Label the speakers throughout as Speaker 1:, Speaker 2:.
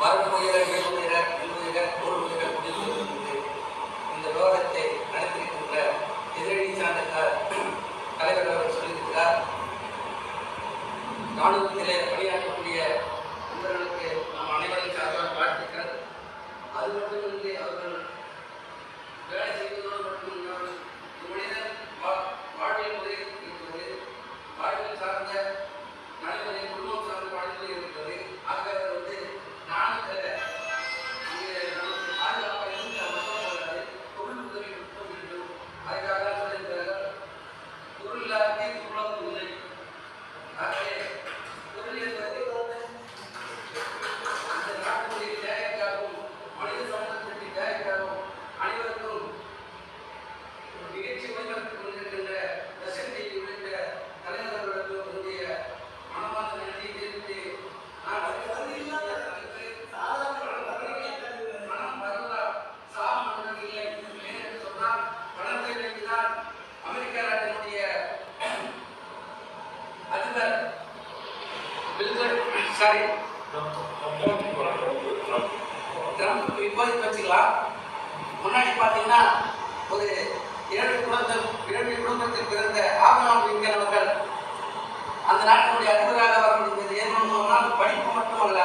Speaker 1: மரபு உயர எழுதுகிற எழுதுகிற ஊழ்வுகிற இந்த லோகத்தை நடத்திருக்கின்ற எதிரணி சான்றத்தார் தலைவர் அவர் சொல்லியிருக்கிறார். ராணுவத்திலே பணியாற்ற I got சாரி இப்போதைக்கு வச்சுக்கலாம் முன்னாடி பார்த்தீங்கன்னா ஒரு ஏழு குடும்பத்தில் ஏழு குடும்பத்தில் பிறந்த ஆபிரகாம் லிங்கன் அவர்கள் அந்த நாட்டினுடைய அதிபராக வர முடிந்தது ஏனென்றால் படிப்பு மட்டுமல்ல.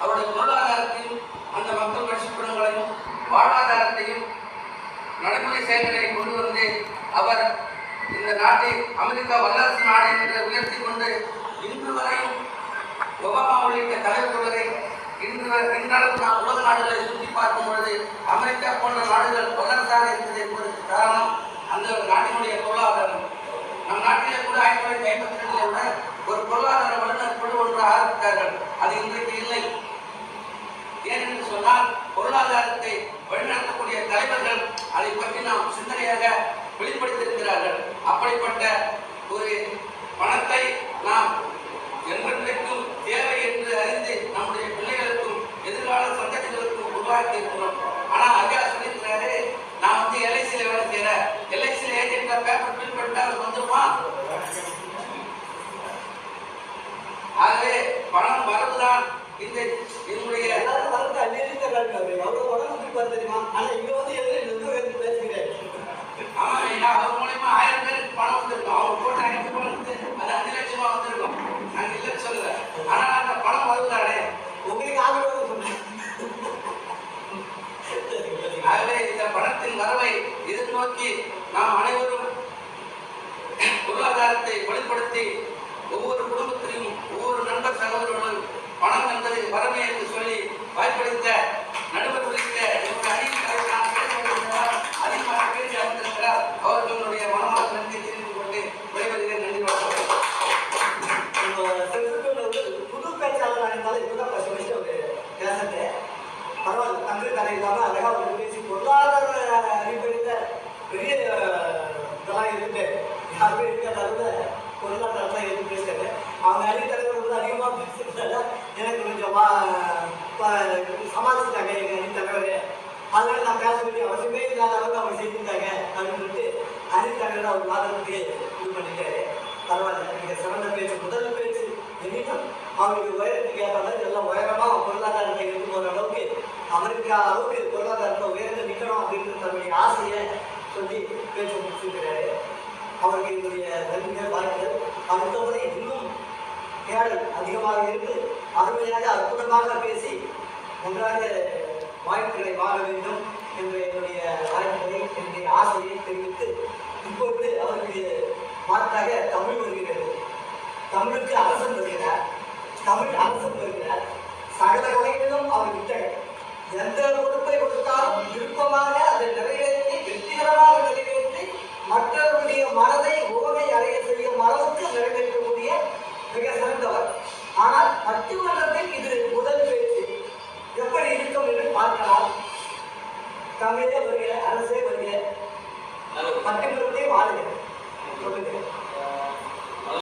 Speaker 1: அவருடைய பொருளாதாரத்தையும் அந்த மக்கள் கஷ்டப்படங்களையும் வாழ்வாதாரத்தையும் நடைமுறை செயல்களை கொண்டு வந்து அவர் இந்த நாட்டை அமெரிக்கா வல்லரசு நாடு என்று உயர்த்தி கொண்டு இன்று வரையும் ஒபாமா உள்ளிட்ட தலைவர்களை இன்று வரை- இன்றளவு நாம் உலக நாடுகளை சுற்றி பார்க்கும் பொழுது அமெரிக்கா போன்ற நாடுகள் வல்லரசாக இருக்குது என்பதற்கு காரணம். அந்த நாட்டினுடைய பொருளாதாரம். நம் நாட்டிலே கூட ஆயிரத்தி தொள்ளாயிரத்தி ஐம்பத்தி ரெண்டுல கூட ஒரு பொருளாதார வல்லுநர் குழு ஒன்று ஆரம்பித்தார்கள். அது இன்றைக்கு இல்லை. ஏனென்று சொன்னால் பொருளாதாரத்தை வழிநடத்தக்கூடிய தலைவர்கள் அதை பற்றி நாம் சிந்தனையாக வெளிப்படுத்தியிருக்கிறார்கள். அப்படிப்பட்ட ஒரு பணத்தை நாம் என்றென்றைக்கும் தேவை என்று அறிந்து நம்முடைய பிள்ளைகளுக்கும் எதிர்கால சந்ததிகளுக்கும் உருவாக்கி இருக்கிறோம். ஆனால் ஐயா சொல்லியிருக்கிறாரு நான் வந்து எல்ஐசியில் வேலை செய்கிறேன் எல்ஐசியில் ஏஜென்டா பேப்பர் பில் பண்ணிட்டா அது வந்துருமா ஆகவே பணம் வரவுதான் இந்த என்னுடைய
Speaker 2: வரது தெரியுமா? ஆனா இங்க வந்து யாருமே இருக்காத பொருளாதாரம்லாம் எதுவும் பேசுறது அவங்க அணித்தலைவர் வந்து அதிகமாக பேசுறதுனால எனக்கு கொஞ்சம் வா ப- சமாளிச்சுட்டாங்க எங்க அணித்தலைவர் அதனால நான் பேச வேண்டிய அவசியமே இல்லாத அளவுக்கு அவங்க செஞ்சுட்டாங்க அப்படின்னு சொல்லிட்டு அணித்தலைவர் அவர் வாதத்துக்கு இது பண்ணிட்டாரு பரவாயில்ல நீங்க சிறந்த பேச்சு முதல் பேச்சு எனினும் அவங்களுக்கு உயரத்துக்கு ஏற்றாலும் எல்லாம் உயரமாக பொருளாதாரத்தை எடுத்து போகிற அளவுக்கு அவருக்கு அளவுக்கு பொருளாதாரத்தை உயர்ந்து நிற்கணும் அப்படின்ற தன்னுடைய ஆசையை சொல்லி பேச்சு முடிச்சிருக்கிறாரு அவருக்கு என்னுடைய நன்றிகள் வாழ்த்துகள் அடுத்த இன்னும் தேடல் அதிகமாக இருந்து அருமையாக அற்புதமாக பேசி நன்றாக வாய்ப்புகளை வாழ வேண்டும் என்ற என்னுடைய வாய்ப்புகளை என்னுடைய ஆசையை தெரிவித்து இப்பொழுது அவருக்கு மாற்றாக தமிழ் வருகிறது. தமிழுக்கு அரசன் வருகிறார். தமிழ் அரசன் வருகிறார். சகல கலைகளும் அவர் விட்டனர். எந்த பொறுப்பை கொடுத்தாலும் விருப்பமாக அதை நிறைவேற்ற மனதை உவகை அறைய செய்ய மனதுக்கு நிறைவேற்றக்கூடிய மிக சிறந்தவர். ஆனால் பட்டிமன்றத்தில் இது முதல் பேச்சு. எப்படி இருக்கும் என்று பார்க்கலாம். தமிழே வருகிற அரசே வருகிற பட்டிமன்றத்தையும் ஆளுங்க சொல்லுங்க.